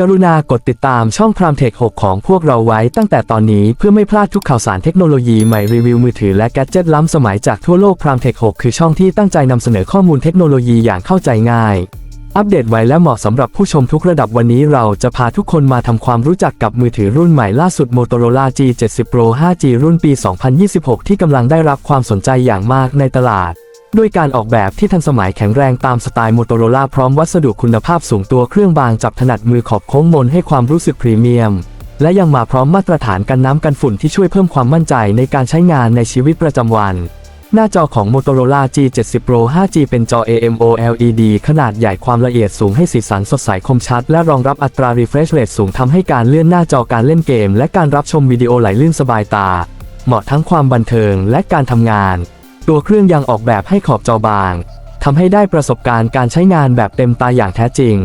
กรุณากดติดตามช่องพรามเทค 6 ของพวกเราไว้ตั้งแต่ตอนนี้เพื่อไม่พลาดทุกข่าวสารเทคโนโลยีใหม่รีวิวมือถือและแกจิตล้ำสมัยจากทั่วโลกพรามเทค 6 คือช่องที่ตั้งใจนำเสนอข้อมูลเทคโนโลยีอย่างเข้าใจง่าย อัปเดตไว้และเหมาะสำหรับผู้ชมทุกระดับวันนี้เราจะพาทุกคนมาทำความรู้จักกับมือถือรุ่นใหม่ล่าสุด Motorola G70 Pro 5G รุ่นปี 2026 ที่กำลังได้รับความสนใจอย่างมากในตลาด ด้วยการออกแบบที่ทันสมัยแข็งแรงตามสไตล์ Motorola พร้อมวัสดุคุณภาพสูงตัวเครื่องบางจับถนัดมือขอบโค้งมนให้ความรู้สึกพรีเมียม และยังมาพร้อมมาตรฐานกันน้ำกันฝุ่นที่ช่วยเพิ่มความมั่นใจในการใช้งานในชีวิตประจำวัน หน้าจอของ Motorola G70 Pro 5G เป็นจอ AMOLED ขนาดใหญ่ความละเอียดสูงให้สีสันสดใสคมชัด และรองรับอัตรา refresh rate สูงทำให้การเลื่อนหน้าจอการเล่นเกม และการรับชมวิดีโอไหลลื่นสบายตา เหมาะทั้งความบันเทิงและการทำงาน ตัวเครื่องยังออกแบบให้ขอบจอบางทำให้ได้ประสบการณ์การใช้งานแบบเต็มตาอย่างแท้จริง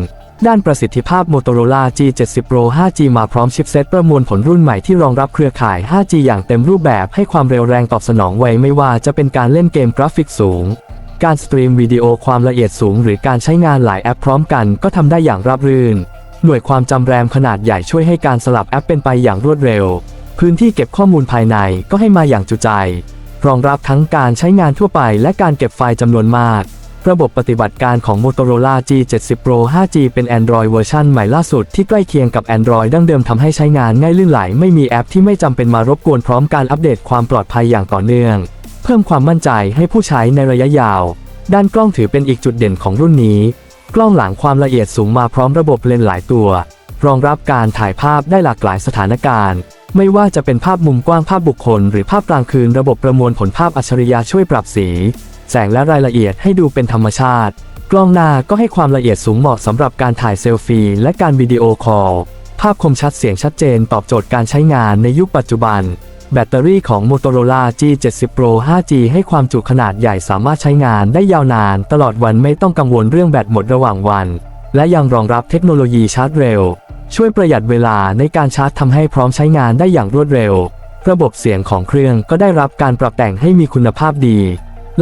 ด้านประสิทธิภาพ Motorola G70 Pro 5G มาพร้อมชิปเซตประมวลผลรุ่นใหม่ที่รองรับเครือข่าย 5G อย่างเต็มรูปแบบให้ความเร็วแรงตอบสนองไวไม่ว่าจะเป็นการเล่นเกมกราฟิกสูง การสตรีมวิดีโอความละเอียดสูง หรือการใช้งานหลายแอปพร้อมกันก็ทำได้อย่างราบรื่น หน่วยความจำแรมขนาดใหญ่ช่วยให้การสลับแอปเป็นไปอย่างรวดเร็ว พื้นที่เก็บข้อมูลภายในก็ให้มาอย่างจุใจ รองรับทั้งการใช้งานทั่วไปและการเก็บไฟล์จำนวนมากระบบปฏิบัติการของ Motorola G70 Pro 5G เป็น Android เวอร์ชันใหม่ล่าสุดที่ใกล้เคียงกับ Android ดั้งเดิมทำให้ใช้งานง่ายลื่นไหล ไม่มีแอปที่ไม่จำเป็นมารบกวนพร้อมการอัปเดตความปลอดภัยอย่างต่อเนื่อง เพิ่มความมั่นใจให้ผู้ใช้ในระยะยาว ด้านกล้องถือเป็นอีกจุดเด่นของรุ่นนี้ กล้องหลังความละเอียดสูงมาพร้อมระบบเลนส์หลายตัว รองรับการถ่ายภาพได้หลากหลายสถานการณ์ ไม่ว่าจะเป็นภาพมุมกว้างภาพบุคคล หรือภาพกลางคืนระบบประมวลผลภาพอัจฉริยะช่วยปรับสี แสงและรายละเอียดให้ดูเป็นธรรมชาติ กล้องหน้าก็ให้ความละเอียดสูงเหมาะสำหรับการถ่ายเซลฟี่และการวิดีโอคอลภาพคมชัดเสียงชัดเจนตอบโจทย์การใช้งานในยุคปัจจุบัน แบตเตอรี่ของ Motorola G70 Pro 5G ให้ความจุขนาดใหญ่สามารถใช้งานได้ยาวนาน ตลอดวันไม่ต้องกังวลเรื่องแบตหมดระหว่างวัน และยังรองรับเทคโนโลยีชาร์จเร็ว ช่วยประหยัดเวลาในการชาร์จทำให้พร้อมใช้งานได้อย่างรวดเร็ว ระบบเสียงของเครื่องก็ได้รับการปรับแต่งให้มีคุณภาพดี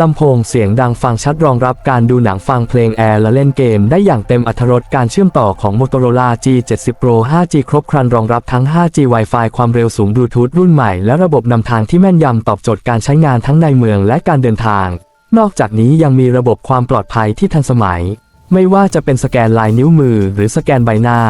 ลำโพงเสียงดังฟังชัดรองรับการดูหนังฟังเพลงแอร์และเล่นเกมได้อย่างเต็มอรรถรสการเชื่อมต่อของ Motorola G70 Pro 5G ครบครันรองรับทั้ง 5G Wi-Fi ความเร็วสูงบลูทูธรุ่นใหม่และระบบนำทางที่แม่นยำตอบโจทย์การใช้งานทั้งในเมืองและการเดินทาง นอกจากนี้ยังมีระบบความปลอดภัยที่ทันสมัย ไม่ว่าจะเป็นสแกนลายนิ้วมือหรือสแกนใบหน้า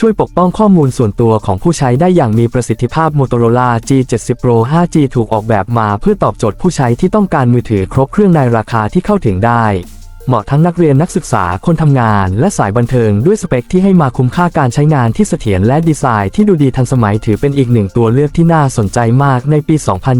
ช่วยปกป้องข้อมูลส่วนตัวของผู้ใช้ได้อย่างมีประสิทธิภาพ Motorola G70 Pro 5G ถูกออกแบบมาเพื่อตอบโจทย์ผู้ใช้ที่ต้องการมือถือครบเครื่องในราคาที่เข้าถึงได้ เหมาะทั้งนักเรียนนักศึกษาคนทำงาน และสายบันเทิงด้วยสเปคที่ให้มาคุ้มค่าการใช้งานที่เสถียรและดีไซน์ที่ดูดีทันสมัยถือเป็นอีกหนึ่งตัวเลือกที่น่าสนใจมากในปี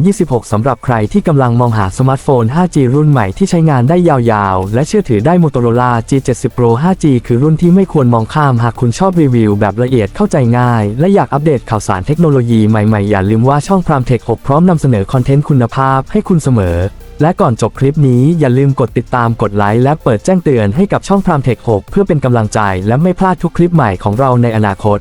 2026 สำหรับใครที่กำลังมองหาสมาร์ทโฟน 5G รุ่นใหม่ที่ใช้งานได้ยาวๆ และเชื่อถือได้ Motorola G70 Pro 5G คือรุ่นที่ไม่ควรมองข้ามหากคุณชอบรีวิวแบบละเอียดเข้าใจง่าย และอยากอัปเดตข่าวสารเทคโนโลยีใหม่ๆอย่าลืมว่าช่องพรามเทค6พร้อมนำเสนอคอนเทนต์คุณภาพให้คุณเสมอ และก่อนจบคลิปนี้อย่าลืมกดติดตามกดไลค์และเปิดแจ้งเตือนให้กับช่องพรามเทค6เพื่อเป็นกำลังใจและไม่พลาดทุกคลิปใหม่ของเราในอนาคต